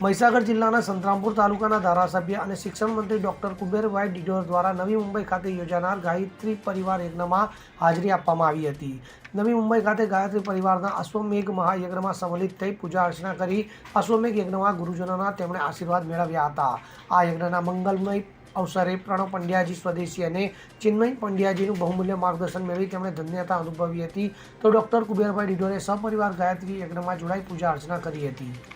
મહીસાગર જિલ્લાના સંતરામપુર તાલુકાના ધારાસભ્ય અને શિક્ષણ મંત્રી ડોક્ટર કુબેરભાઈ ડિડોર દ્વારા નવી મુંબઈ ખાતે યોજાનાર ગાયત્રી પરિવાર યજ્ઞમાં હાજરી આપવામાં આવી હતી. નવી મુંબઈ ખાતે ગાયત્રી પરિવારના અશ્વમેઘ મહાયજ્ઞમાં સંમલિત થઈ પૂજા અર્ચના કરી અશ્વમેઘ યજ્ઞમાં ગુરુજનોના તેમણે આશીર્વાદ મેળવ્યા હતા. આ યજ્ઞના મંગલમય અવસરે પ્રણવ પંડ્યાજી સ્વદેશી અને ચિન્મય પંડ્યાજીનું બહુમૂલ્ય માર્ગદર્શન મેળવી તેમણે ધન્યતા અનુભવી હતી. તો ડોક્ટર કુબેરભાઈ ડિડોરે સપરિવાર ગાયત્રી યજ્ઞમાં જોડાઈ પૂજા અર્ચના કરી હતી.